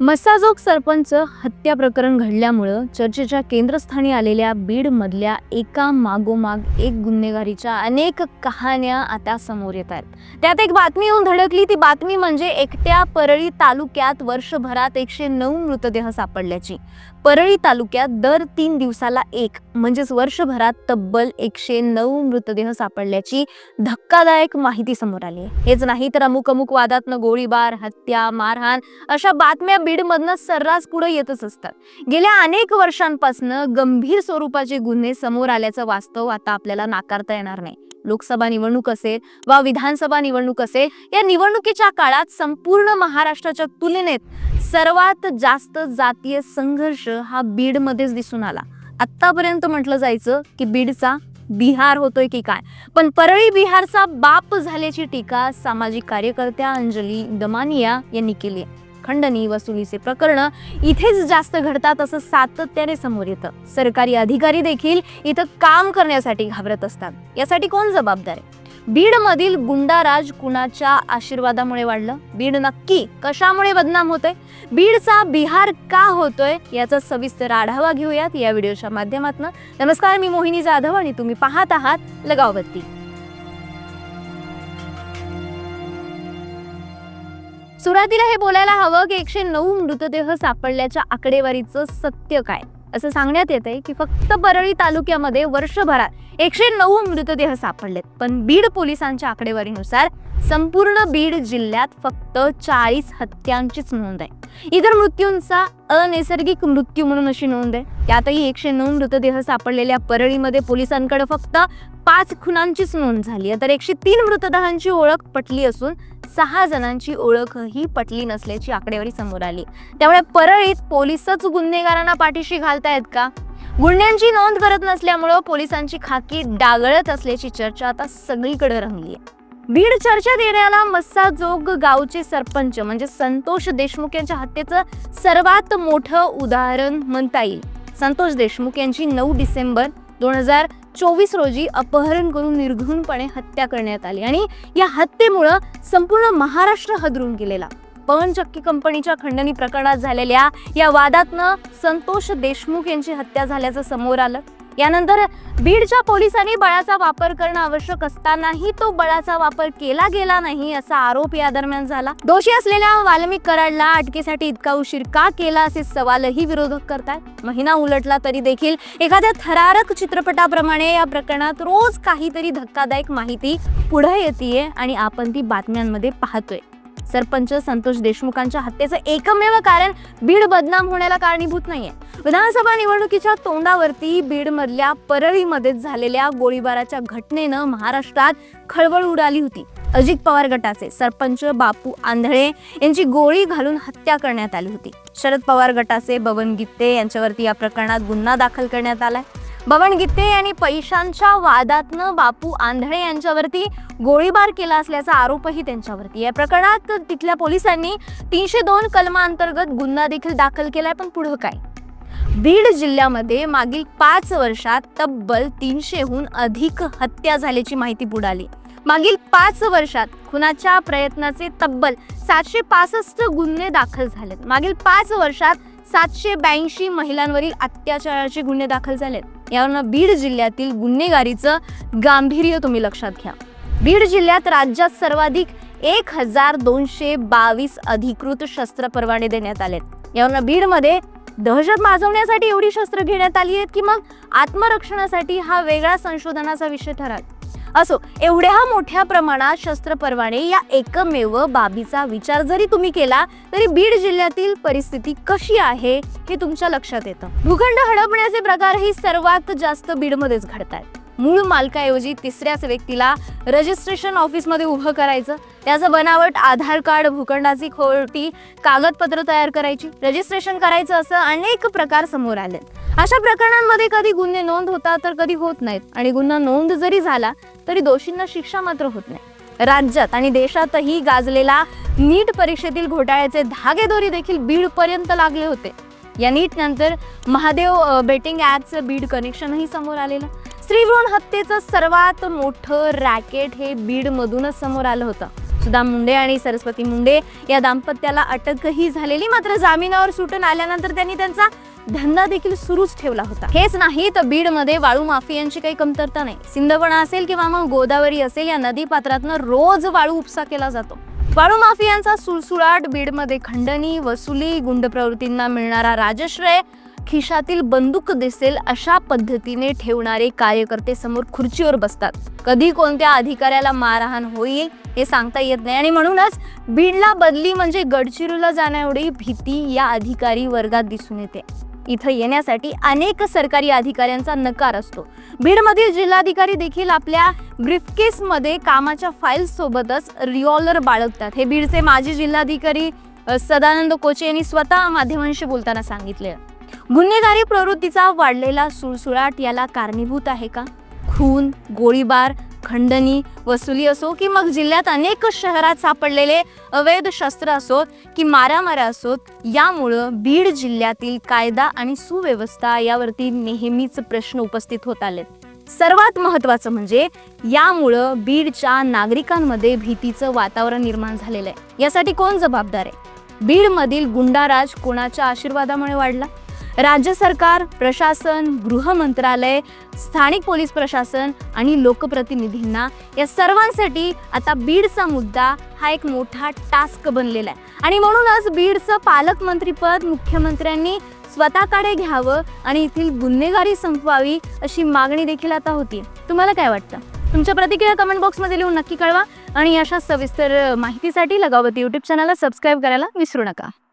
मसाजोग सरपंच हत्या प्रकरण घडल्यामुळं चर्चेच्या केंद्रस्थानी आलेल्या बीडमधल्या एका मागोमाग एक गुन्हेगारीच्या अनेक कहाण्या आता समोर येत आहेत. त्यात एक बातमी येऊन धडकली. ती बातमी म्हणजे एकट्या परळी तालुक्यात वर्षभरात एकशे नऊ मृतदेह सापडल्याची. परळी तालुक्यात दर तीन दिवसाला एक म्हणजेच वर्षभरात तब्बल एकशे नऊ मृतदेह सापडल्याची धक्कादायक माहिती समोर आली आहे. हेच नाही तर अमुक अमुक वादातनं गोळीबार हत्या मारहाण अशा बातम्या बीडमधनं सर्रास पुढे येतच असतात. गेल्या अनेक वर्षांपासून गंभीर स्वरूपाचे गुन्हे समोर आल्याचं वास्तव आता आपल्याला नाकारता येणार नाही. लोकसभा निवडणूक असेल वा विधानसभा निवडणूक असेल या निवडणुकीच्या काळात संपूर्ण महाराष्ट्राच्या तुलनेत सर्वात जास्त जातीय संघर्ष हा बीडमध्येच दिसून आला. आत्तापर्यंत म्हटलं जायचं की बीडचा बिहार होतोय की काय? पण परळी बिहारचा बाप झाल्याची टीका सामाजिक कार्यकर्त्या अंजली दमानिया यांनी केली आहे. खंडणी वसुलीचे प्रकरण इथेच जास्त घडतात असं सातत्याने समोर येतं. सरकारी अधिकारी देखील इथं काम करण्यासाठी घाबरत असतात. यासाठी कोण जबाबदार आहे? बीडमधील गुंडाराज कुणाच्या आशीर्वादामुळे वाढलं? बीड नक्की कशामुळे बदनाम होतोय? बीडचा बिहार का होतोय? याचा सविस्तर आढावा घेऊयात या व्हिडिओच्या माध्यमातून. नमस्कार मी मोहिनी जाधव आणि तुम्ही पाहत आहात लगावबत्ती. सुरुवातीला हे बोलायला हवं की एकशे नऊ मृतदेह सापडल्याच्या आकडेवारीचं सत्य काय? असं सांगण्यात येते की फक्त परळी तालुक्यामध्ये वर्षभरात एकशे नऊ मृतदेह सापडलेत. पण बीड पोलिसांच्या आकडेवारीनुसार संपूर्ण बीड जिल्ह्यात फक्त चाळीस हत्यांचीच नोंद आहे. इतर मृत्यूंचा अनैसर्गिक मृत्यू म्हणून अशी नोंद आहे. त्यातही एकशे नऊ मृतदेह सापडलेल्या परळीमध्ये पोलिसांकडे फक्त पाच खुनांचीच नोंद झाली आहे. तर एकशे तीन मृतदेहांची ओळख पटली असून सहा जणांची ओळखही पटली नसल्याची आकडेवारी समोर आली. त्यामुळे परळीत पोलिसच गुन्हेगारांना पाठीशी घालतायत का? गुन्ह्यांची नोंद करत नसल्यामुळं पोलिसांची खाकी डागळत असल्याची चर्चा आता सगळीकडे रंगली आहे. बीड चर्चेत येण्याला मस्साजोग गावचे सरपंच म्हणजे संतोष देशमुख यांच्या हत्येचं सर्वात मोठं उदाहरण म्हणता येईल. संतोष देशमुख यांची नऊ डिसेंबर दोन हजार चोवीस रोजी अपहरण करून निर्घृणपणे हत्या करण्यात आली आणि या हत्येमुळं संपूर्ण महाराष्ट्र हदरून गेलेला. पवनचक्की कंपनीच्या खंडणी प्रकरणात झालेल्या या वादातनं संतोष देशमुख यांची हत्या झाल्याचं समोर आलं. यानंतर बीडच्या पोलिसांनी बळाचा वापर करणं आवश्यक असतानाही तो बळाचा वापर केला गेला नाही असा आरोप या दरम्यान झाला. दोषी असलेल्या वाल्मिक कराडला अटकेसाठी इतका उशीर का केला असे सवालही विरोधक करतात महिना उलटला तरी देखील एखाद्या थरारक चित्रपटाप्रमाणे या प्रकरणात रोज काहीतरी धक्कादायक माहिती पुढे येते आणि आपण ती बातम्यांमध्ये पाहतोय. सरपंच संतोष देशमुखांच्या हत्येचं एकमेव कारण बीड बदनाम होण्याला कारणीभूत नाहीये. विधानसभा निवडणुकीच्या तोंडावरती बीडमधल्या परळीमध्ये झालेल्या गोळीबाराच्या घटनेनं महाराष्ट्रात खळबळ उडाली होती. अजित पवार गटाचे सरपंच बापू आंधळे यांची गोळी घालून हत्या करण्यात आली होती. शरद पवार गटाचे बबन गित्ते यांच्यावरती या प्रकरणात गुन्हा दाखल करण्यात आलाय. बबन गित्ते यांनी पैशांच्या वादातनं बापू आंधळे यांच्यावरती गोळीबार केला असल्याचा आरोपही त्यांच्यावरती या प्रकरणात तिथल्या पोलिसांनी तीनशे दोन कलमांतर्गत गुन्हा देखील दाखल केलाय पण पुढं काय? बीड जिल्ह्यामध्ये मागील पाच वर्षात तब्बल तीनशेहून अधिक हत्या झाल्याची माहिती बुडाली मागील पाच वर्षात खुनाच्या प्रयत्नाचे तब्बल सातशे पासष्ट गुन्हे दाखल झालेत. मागील पाच वर्षात सातशे ब्याऐंशी महिलांवरील अत्याचाराचे गुन्हे दाखल झालेत. यावरनं बीड जिल्ह्यातील गुन्हेगारीचं गांभीर्य तुम्ही लक्षात घ्या. बीड जिल्ह्यात राज्यात सर्वाधिक एक हजार दोनशे बावीस अधिकृत शस्त्र परवाने देण्यात आलेत. यावरनं बीडमध्ये दहशत माजवण्यासाठी एवढी शस्त्र घेण्यात आली आहेत की मग आत्मरक्षणासाठी हा वेगळा संशोधनाचा विषय ठरत असो एवढ्या मोठ्या प्रमाणात शस्त्र परवाने या एकमेव बाबीचा विचार जरी तुम्ही केला तरी बीड जिल्ह्यातील परिस्थिती कशी आहे हे तुमच्या लक्षात येतं. भूखंड हडपण्याचे प्रकारही सर्वात जास्त बीडमध्येच घडतात मूळ मालकाऐवजी तिसऱ्याच व्यक्तीला रजिस्ट्रेशन ऑफिसमध्ये उभं करायचं. त्याचं बनावट आधार कार्ड भूखंडाची खोटी कागदपत्र तयार करायची. रजिस्ट्रेशन करायचं असं अनेक प्रकार समोर आले. अशा प्रकरणांमध्ये कधी गुन्हे नोंद होतात तर कधी होत नाहीत. आणि गुन्हा नोंद जरी झाला तरी दोषींना शिक्षा मात्र होत नाही. राज्यात आणि देशातही गाजलेला नीट परीक्षेतील घोटाळ्याचे धागेदोरी देखील बीडपर्यंत लागले होते. या नीट नंतर महादेव बेटिंग ॲपचं बीड कनेक्शनही समोर आलेलं. स्त्रीभ्रूण हत्येचं सर्वात मोठं रॅकेट हे बीडमधूनच समोर आलं होतं. सुदाम मुंडे आणि सरस्वती मुंडे या दाम्पत्याला अटकही झालेली मात्र जामिनावर सुटून आल्यानंतर त्यांनी त्यांचा धंदा देखील सुरूच ठेवला होता. हेच नाही तर बीडमध्ये वाळू माफियांची काही कमतरता नाही. सिंधपणा असेल किंवा मग गोदावरी असेल या नदी पात्रातनं रोज वाळू उपसा केला जातो. वाळू माफियांचा सुळसुळाट बीडमध्ये खंडणी वसुली गुंड प्रवृत्तींना मिळणारा राजश्रय खिशातील बंदूक दिसेल अशा पद्धतीने ठेवणारे कार्यकर्ते समोर खुर्चीवर बसतात. कधी कोणत्या अधिकाऱ्याला मारहाण होईल हे सांगता येत नाही. आणि म्हणूनच बीडला बदली म्हणजे गडचिरोला जाण्याएवढी भीती या अधिकारी वर्गात दिसून येते. इथं येण्यासाठी अनेक सरकारी अधिकाऱ्यांचा नकार असतो. बीडमधील जिल्हाधिकारी देखील आपल्या ब्रीफकेसमध्ये कामाच्या फाईल्स सोबतच बाळगतात. हे बीडचे माजी जिल्हाधिकारी सदानंद कोचे यांनी स्वतः माध्यमांशी बोलताना सांगितले. गुन्हेगारी प्रवृत्तीचा वाढलेला सुळसुळाट याला कारणीभूत आहे का? खून गोळीबार खंडणी वसुली असो की मग जिल्ह्यात अनेक शहरात सापडलेले अवैध शस्त्र असोत की मारामाऱ्या असोत यामुळं बीड जिल्ह्यातील कायदा आणि सुव्यवस्था यावरती नेहमीच प्रश्न उपस्थित होत आलेत. सर्वात महत्त्वाचं म्हणजे यामुळं बीडच्या नागरिकांमध्ये भीतीचं वातावरण निर्माण झालेलं आहे. यासाठी कोण जबाबदार आहे? बीडमधील गुंडाराज कोणाच्या आशीर्वादामुळे वाढला? राज्य सरकार प्रशासन गृह मंत्रालय स्थानिक पोलीस प्रशासन आणि लोकप्रतिनिधींना या सर्वांसाठी आता बीडचा मुद्दा हा एक मोठा टास्क बनलेला आहे. आणि म्हणूनच बीडचं पालकमंत्रीपद मुख्यमंत्र्यांनी स्वतःकडे घ्यावं आणि येथील गुन्हेगारी संपवावी अशी मागणी देखील आता होती. तुम्हाला काय वाटतं? तुमच्या प्रतिक्रिया कमेंट बॉक्समध्ये लिहून नक्की कळवा. आणि अशा सविस्तर माहितीसाठी लगावती यूट्यूब चॅनलला सबस्क्राईब करायला विसरू नका.